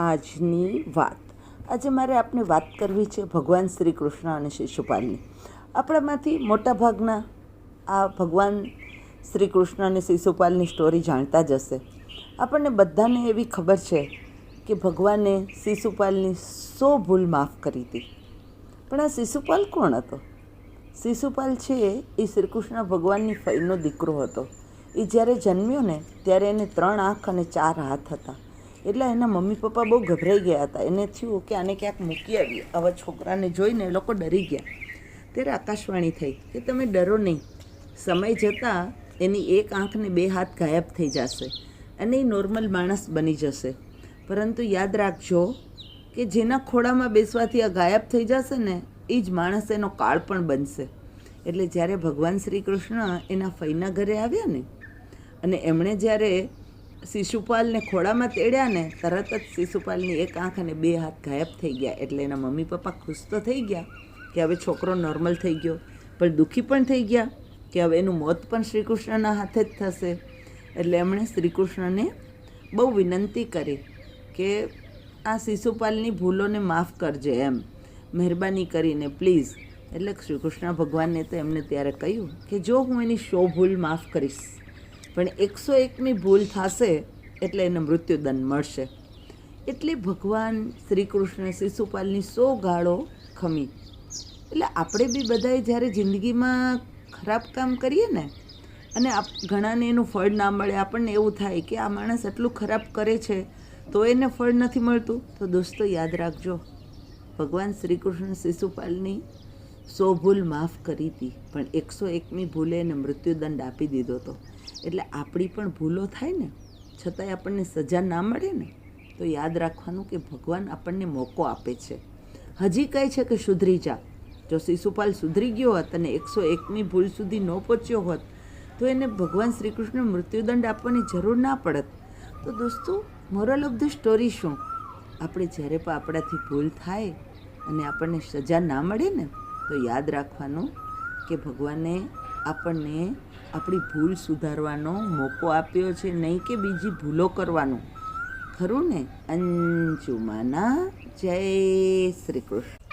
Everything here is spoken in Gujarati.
આજની વાત. આજે મારે આપને વાત કરવી છે ભગવાન શ્રી કૃષ્ણ અને શિશુપાલની આપણામાંથી મોટાભાગના આ ભગવાન શ્રી કૃષ્ણ અને શિશુપાલની સ્ટોરી જાણતા જ હશે. આપણને બધાને એવી ખબર છે કે ભગવાને શિશુપાલની સો ભૂલ માફ કરી હતી. પણ આ શિશુપાલ કોણ હતો? શિશુપાલ છે એ શ્રી કૃષ્ણ ભગવાનની ફઈનો દીકરો હતો. એ જ્યારે જન્મ્યો ને ત્યારે એને ત્રણ આંખ અને ચાર હાથ હતા. એટલે એના મમ્મી પપ્પા બહુ ગભરાઈ ગયા હતા. એને થયું કે આને ક્યાંક મૂકી આવીએ. આવા છોકરાને જોઈને એ લોકો ડરી ગયા. ત્યારે આકાશવાણી થઈ કે તમે ડરો નહીં. સમય જતાં એની એક આંખને બે હાથ ગાયબ થઈ જશે અને એ નોર્મલ માણસ બની જશે. પરંતુ યાદ રાખજો કે જેના ખોળામાં બેસવાથી આ ગાયબ થઈ જશે ને, એ જ માણસ એનો કાળ પણ બનશે. એટલે જ્યારે ભગવાન શ્રી કૃષ્ણ એના ફઈના ઘરે આવ્યા ને, અને એમણે જ્યારે શિશુપાલને ખોળામાં તેડ્યા ને તરત જ શિશુપાલની એક આંખ અને બે હાથ ગાયબ થઈ ગયા. એટલે એના મમ્મી પપ્પા ખુશ તો થઈ ગયા કે હવે છોકરો નોર્મલ થઈ ગયો. પણ દુઃખી પણ થઈ ગયા કે હવે એનું મોત પણ શ્રીકૃષ્ણના હાથે જ થશે. એટલે એમણે શ્રીકૃષ્ણને બહુ વિનંતી કરી કે આ શિશુપાલની ભૂલોને માફ કરજે એમ. મહેરબાની કરીને પ્લીઝ. એટલે શ્રીકૃષ્ણ ભગવાનને તો એમને ત્યારે કહ્યું કે જો હું એની શો ભૂલ માફ કરીશ. પણ એકસો એકની ભૂલ થશે એટલે એને મૃત્યુદંડ મળશે. એટલે ભગવાન શ્રી કૃષ્ણ શિશુપાલની સો ગાળો ખમી. એટલે આપણે બી બધાએ જ્યારે જિંદગીમાં ખરાબ કામ કરીએ ને, અને આપ ઘણાને એનું ફળ ના મળે, આપણને એવું થાય કે આ માણસ આટલું ખરાબ કરે છે, તો એને ફળ નથી મળતું. તો દોસ્તો યાદ રાખજો, ભગવાન શ્રી કૃષ્ણ શિશુપાલની સો ભૂલ માફ કરી હતી, પણ એકસો એકમી ભૂલે એને મૃત્યુદંડ આપી દીધો હતો. એટલે આપણી પણ ભૂલો થાય ને, છતાંય આપણને સજા ના મળે ને, તો યાદ રાખવાનું કે ભગવાન આપણને મોકો આપે છે. હજી કહે છે કે સુધરી જા. જો શિશુપાલ સુધરી ગયો હોત અને એકસો એકની ભૂલ સુધી ન પહોંચ્યો હોત, તો એને ભગવાન શ્રી કૃષ્ણ મૃત્યુદંડ આપવાની જરૂર ના પડત. તો દોસ્તો મોરલ ઓફ ધ સ્ટોરી શું? આપણે જ્યારે પણ આપણાથી ભૂલ થાય અને આપણને સજા ના મળે ને, તો યાદ રાખવાનું કે ભગવાને આપણને આપણી ભૂલ સુધારવાનો મોકો આપ્યો છે, નહીં કે બીજી ભૂલો કરવાનો. ખરું ને? અંજુમાના જય શ્રી કૃષ્ણ.